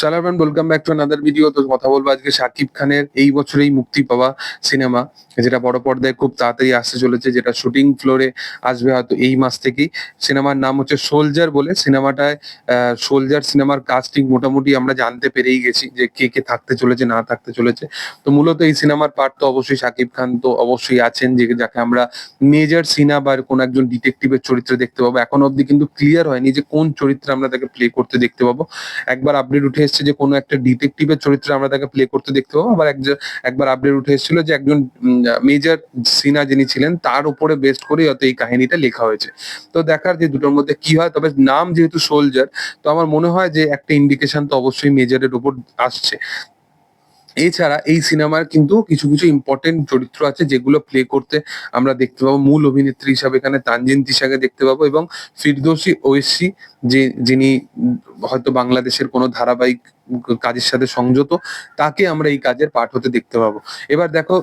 সালামান welcome back to another video তো কথা বলব আজকে শাকিব খানের এই বছরেই মুক্তি পাওয়া সিনেমা যেটা বড় পর্দায় খুব তাড়াতাড়ি আসতে চলেছে, যেটা শুটিং ফ্লোরে আসবে হয়তো এই মাস থেকেই। সিনেমার নাম হচ্ছে সোলজার বলে। সিনেমাটায় সোলজার সিনেমার কাস্টিং মোটামুটি আমরা জানতে পেরেই গেছি যে কে কে থাকতে চলেছে, না থাকতে চলেছে। তো মূলত এই সিনেমার পার্ট তো অবশ্যই শাকিব খান তো অবশ্যই আছেন, যে যাকে আমরা মেজর সিনা বা কোন একজন ডিটেকটিভের চরিত্রে দেখতে পাবো। এখন অবধি কিন্তু ক্লিয়ার হয়নি যে কোন চরিত্রে আমরা তাকে প্লে করতে দেখতে পাবো। একবার আপডেট উঠে এসেছে যে কোনো একটা ডিটেকটিভের চরিত্রে আমরা তাকে প্লে করতে দেখতে পাবো। আবার একজন একবার আপডেট উঠে এসেছিল যে একজন মেজর সিনা যিনি ছিলেন, তার উপরে বেস্ট করেই হয়তো এই কাহিনীটা লেখা হয়েছে। তো দেখার যে দুটোর মধ্যে কি হয়, তবে নাম যেহেতু সোলজার তো আমার মনে হয় যে একটা ইন্ডিকেশন তো অবশ্যই মেজরের উপর আসছে। এছাড়া এই সিনেমার কিন্তু কিছু কিছু ইম্পর্টেন্ট চরিত্র আছে যেগুলো প্লে করতে আমরা দেখতে পাবো। মূল অভিনেত্রী হিসাবে এখানে তানজিন তিশাকে দেখতে পাবো এবং ফিরদৌসি ঐশী যে যিনি হয়তো বাংলাদেশের কোনো ধারাবাহিক কাজের সাথে সংযত, তাকে আমরা এই কাজের পাঠ হতে দেখতে পাবো। এবার দেখো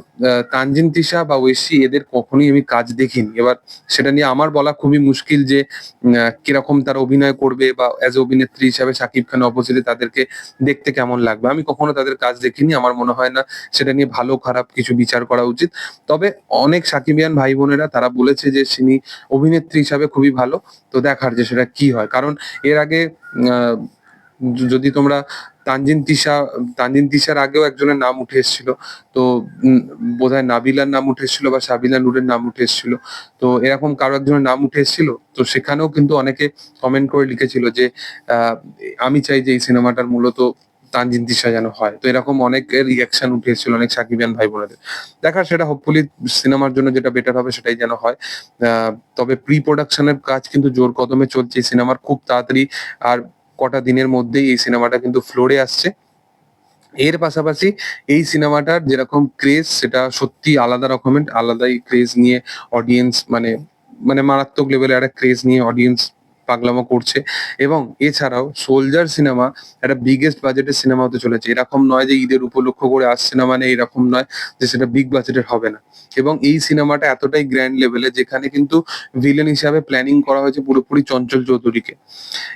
তানজিন তিশা বা ঐশী, এদের কখনোই আমি কাজ দেখিনি। এবার সেটা নিয়ে আমার বলা খুবই মুশকিল যে কীরকম তারা অভিনয় করবে বা অ্যাজ অভিনেত্রী হিসাবে শাকিব খান অপোজিটে তাদেরকে দেখতে কেমন লাগবে। আমি কখনো তাদের কাজ দেখিনি, আমার মনে হয় না সেটা নিয়ে ভালো খারাপ কিছু বিচার করা উচিত। তবে অনেক সাকিবিয়ান ভাই বোনেরা তারা বলেছে যে তিনি অভিনেত্রী হিসাবে খুবই ভালো। তো দেখার যে সেটা কি হয়। কারণ এর আগে যদি তোমরা তানজিন তিশা, তানজিন তিশার আগেও একজনের নাম উঠে এসেছিল, তো বোধ বোধহয় নাবিলার নাম উঠে এসেছিল বা সাবিলা নুরের নাম উঠে এসেছিল। তো এরকম কারও একজনের নাম উঠে এসেছিল, তো সেখানেও কিন্তু অনেকে কমেন্ট করে লিখেছিল যে আমি চাই যে এই সিনেমাটার মূলত তানজিন তিশা যেন হয়। তো এরকম অনেকের রিয়াকশন উঠে এসেছিল অনেক সাকিবিয়ান ভাই বোনেদের দেখা সেটা হোপফুলি সিনেমার জন্য যেটা বেটার হবে সেটাই যেন হয়। তবে প্রি প্রোডাকশনের কাজ কিন্তু জোর কদমে চলছে সিনেমার খুব তাড়াতাড়ি আর কটা দিনের মধ্যেই এই সিনেমাটা কিন্তু ফ্লোরে আসছে। এর পাশাপাশি এই সিনেমাটার যেরকম ক্রেজ সেটা সত্যি আলাদা রকমের, আলাদাই ক্রেজ নিয়ে অডিয়েন্স মানে মানে মারাত্মক লেভেলে একটা ক্রেজ নিয়ে অডিয়েন্স পাগলামো করছে। এবং এছাড়াও সোলজার সিনেমা একটা বিগেস্ট বাজেটের সিনেমা হতে চলেছে। এরকম নয় যে ঈদের উপলক্ষ করে আসছে না মানে এরকম নয় যে সেটা বিগ বাজেটের হবে না। এবং এই সিনেমাটা এতটাই গ্র্যান্ড লেভেলে যেখানে কিন্তু ভিলেন হিসাবে প্ল্যানিং করা হয়েছে পুরোপুরি চঞ্চল চৌধুরীকে।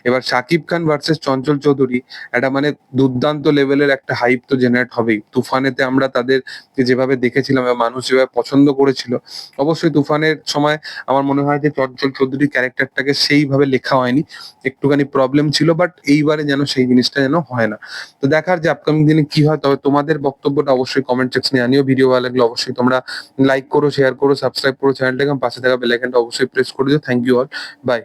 এবার শাকিব খান ভার্সেস চঞ্চল চৌধুরী একটা মানে দুর্দান্ত লেভেলের একটা হাইপ তো জেনারেট হবেই। তুফানেতে আমরা তাদের যেভাবে দেখেছিলাম মানুষ যেভাবে পছন্দ করেছিল, অবশ্যই তুফানের সময় আমার মনে হয় যে চঞ্চল চৌধুরী ক্যারেক্টারটাকে সেইভাবে লেখা হয়নি। একটুখানি প্রবলেম ছিল বাট এইবারে যেন সেই জিনিসটা যেন হয় না। তো দেখার যে আপকামিং দিনে কি হয়, তবে তোমাদের বক্তব্যটা অবশ্যই কমেন্ট সেকশনে জানিও ভিডিও ভালো লাগলে অবশ্যই তোমরা লাইক করো শেয়ার করো সাবস্ক্রাইব করো চ্যানেলটাকে পাশে থাকা বেলাইকনটা অবশ্যই প্রেস করে দিও। Thank you all by